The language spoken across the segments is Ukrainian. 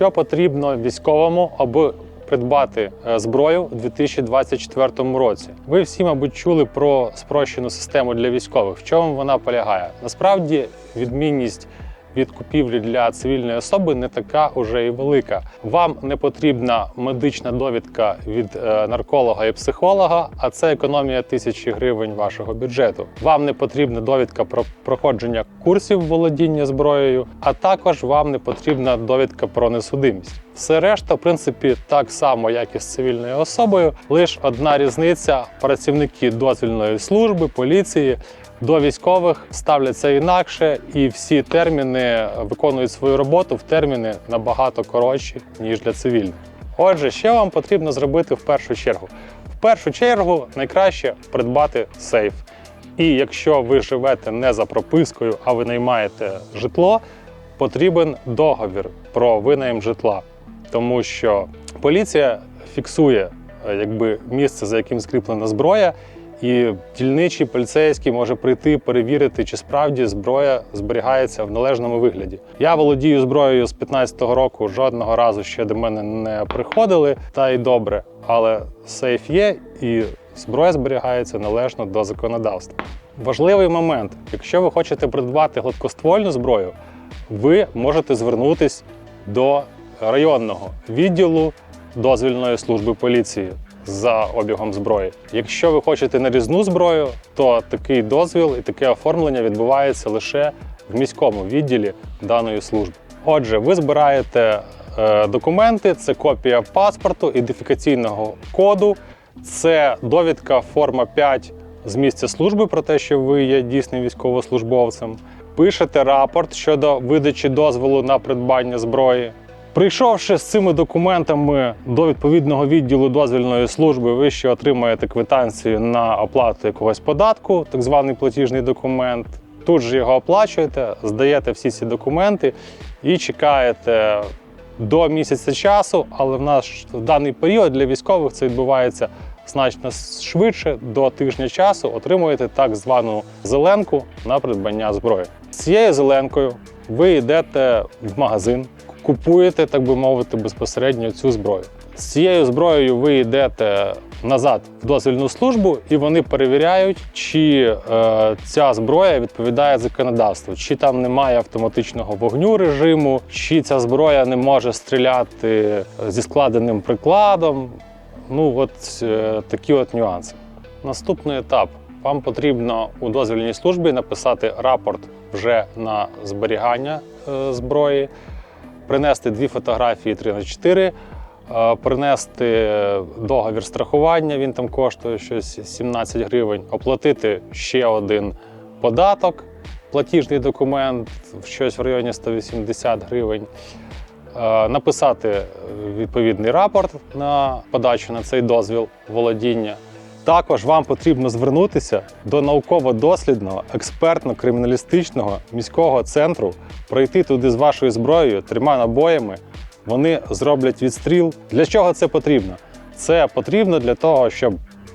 Що потрібно військовому, аби придбати е, зброю у 2024 році? Ви всі, мабуть, чули про спрощену систему для військових. В чому вона полягає? Насправді, відмінність від купівлі для цивільної особи не така уже і велика. Вам не потрібна медична довідка від е, нарколога і психолога, а це економія тисячі гривень вашого бюджету. Вам не потрібна довідка про проходження курсів володіння зброєю, а також вам не потрібна довідка про несудимість. Все решта, в принципі, так само, як і з цивільною особою. Лише одна різниця: працівники дозвільної служби, поліції до військових ставляться інакше, і всі терміни виконують свою роботу в терміни набагато коротші, ніж для цивільних. Отже, що вам потрібно зробити в першу чергу? В першу чергу найкраще придбати сейф. І якщо ви живете не за пропискою, а ви наймаєте житло, потрібен договір про винайм житла, тому що поліція фіксує е, якби місце, за яким скріплена зброя, і дільничий поліцейський може прийти перевірити, чи справді зброя зберігається в належному вигляді. Я володію зброєю з 15-го року, жодного разу ще до мене не приходили, та й добре. Але сейф є і зброя зберігається належно до законодавства. Важливий момент: якщо ви хочете придбати гладкоствольну зброю, ви можете звернутись до районного відділу дозвільної служби поліції за обігом зброї. Якщо ви хочете нарізну зброю, то такий дозвіл і таке оформлення відбувається лише в міському відділі даної служби. Отже, ви збираєте е, документи, це копія паспорту, ідентифікаційного коду, це довідка форма 5 з місця служби про те, що ви є дійсним військовослужбовцем. Пишете рапорт щодо видачі дозволу на придбання зброї. Прийшовши з цими документами до відповідного відділу дозвільної служби, ви ще отримаєте квитанцію на оплату якогось податку, так званий платіжний документ. Тут же його оплачуєте, здаєте всі ці документи і чекаєте до місяця часу, але в наш в даний період для військових це відбувається значно швидше. До тижня часу отримуєте так звану зеленку на придбання зброї. З цією зеленкою ви йдете в магазин, купуєте, так би мовити, безпосередньо цю зброю. З цією зброєю ви йдете назад в дозвільну службу, і вони перевіряють, чи е, ця зброя відповідає законодавству, чи там немає автоматичного вогню режиму, чи ця зброя не може стріляти зі складеним прикладом. Ну, от е, такі от нюанси. Наступний етап. Вам потрібно у дозвільній службі написати рапорт вже на зберігання е, зброї, принести дві фотографії 3 на 4 е, принести договір страхування, він там коштує щось 17 гривень, оплатити ще один податок, платіжний документ, щось в районі 180 гривень. Е, Написати відповідний рапорт на подачу на цей дозвіл володіння. Також вам потрібно звернутися до науково-дослідного, експертно-криміналістичного міського центру, пройти туди з вашою зброєю, трьома набоями. Вони зроблять відстріл. Для чого це потрібно? Це потрібно для того, щоб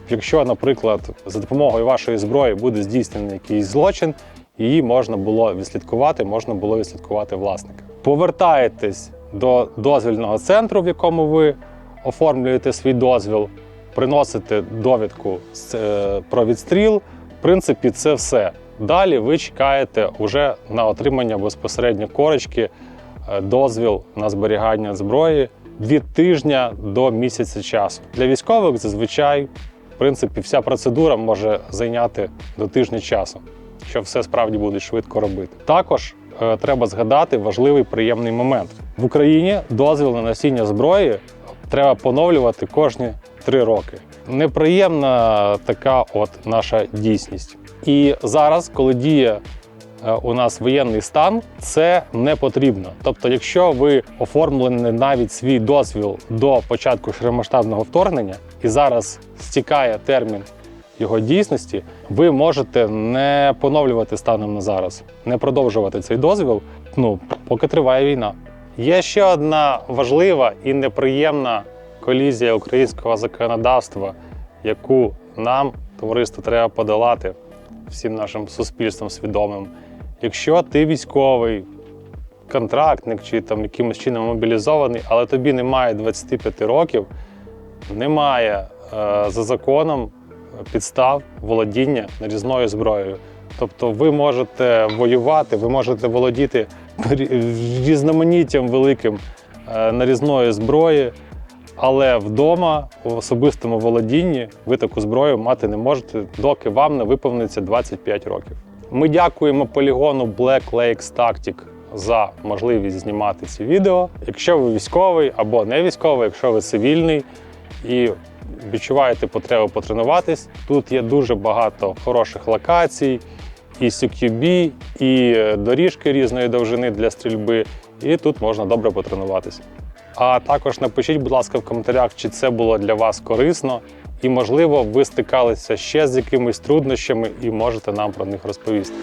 якщо, наприклад, за допомогою вашої зброї буде здійснений якийсь злочин, її можна було відслідкувати, можна було відслідкувати власника. Повертаєтесь до дозвільного центру, в якому ви оформлюєте свій дозвіл, приносите довідку е, про відстріл. В принципі, це все. Далі ви чекаєте уже на отримання безпосередньо корочки, е, дозвіл на зберігання зброї від тижня до місяця часу. Для військових зазвичай, в принципі, вся процедура може зайняти до тижня часу, що все справді будуть швидко робити. Також е, треба згадати важливий приємний момент в Україні. Дозвіл на носіння зброї треба поновлювати кожні три роки. Неприємна така от наша дійсність. І зараз, коли діє е, у нас воєнний стан, це не потрібно. Тобто, якщо ви оформлені навіть свій дозвіл до початку широкомасштабного вторгнення, і зараз стікає термін його дійсності, ви можете не поновлювати станом на зараз, не продовжувати цей дозвіл, ну поки триває війна. Є ще одна важлива і неприємна колізія українського законодавства, яку нам, товариство, треба подолати всім нашим суспільством свідомим. Якщо ти військовий, контрактник чи там якимось чином мобілізований, але тобі немає 25 років, немає е, за законом підстав володіння нарізною зброєю. Тобто ви можете воювати, ви можете володіти різноманіттям великим е, нарізної зброї, але вдома в особистому володінні ви таку зброю мати не можете, доки вам не виповниться 25 років. Ми дякуємо полігону Black Lakes Tactic за можливість знімати ці відео. Якщо ви військовий або не військовий, якщо ви цивільний і відчуваєте потребу потренуватись, тут є дуже багато хороших локацій, і CQB, і е, доріжки різної довжини для стрільби, і тут можна добре потренуватися. А також напишіть, будь ласка, в коментарях, чи це було для вас корисно, і, можливо, ви стикалися ще з якимись труднощами і можете нам про них розповісти.